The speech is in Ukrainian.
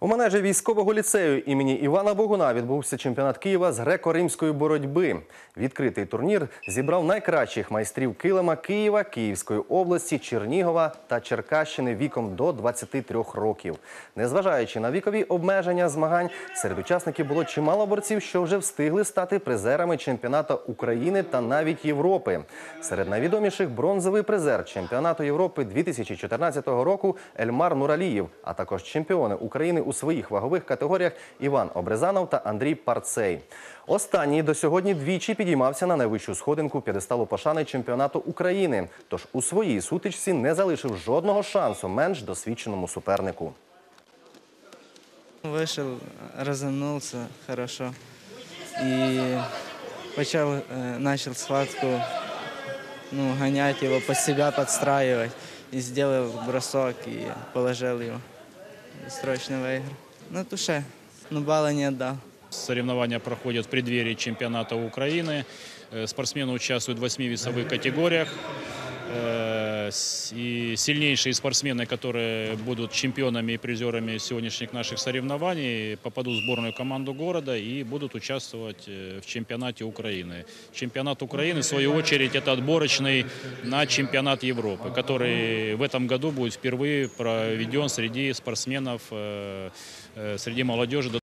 У манежі військового ліцею імені Івана Богуна відбувся чемпіонат Києва з греко-римської боротьби. Відкритий турнір зібрав найкращих майстрів килима Києва, Київської області, Чернігова та Черкащини віком до 23 років. Незважаючи на вікові обмеження змагань, серед учасників було чимало борців, що вже встигли стати призерами чемпіонату України та навіть Європи. Серед найвідоміших бронзовий призер чемпіонату Європи 2014 року Ельмар Нуралієв, а також чемпіони України у своїх вагових категоріях Іван Обрезанов та Андрій Парцей. Останній до сьогодні двічі підіймався на найвищу сходинку п'єдесталу пошани чемпіонату України. Тож у своїй сутичці не залишив жодного шансу менш досвідченому супернику. Вышел, разомнулся хорошо и почал, э, начал схватку ну, гонять его, под себя подстраивать. И сделал бросок и положил его И срочно выиграл. На туше, но балла не отдал. Соревнования проходят в преддверии чемпионата Украины. Э, Спортсмены участвуют в восьми весовых категориях. Э, И сильнейшие спортсмены, которые будут чемпионами и призерами сегодняшних наших соревнований, попадут в сборную команду города и будут участвовать э, в чемпионате Украины. Чемпионат Украины, в свою очередь, это отборочный на чемпионат Европы, который в этом году будет впервые проведен среди спортсменов, э, среди молодежи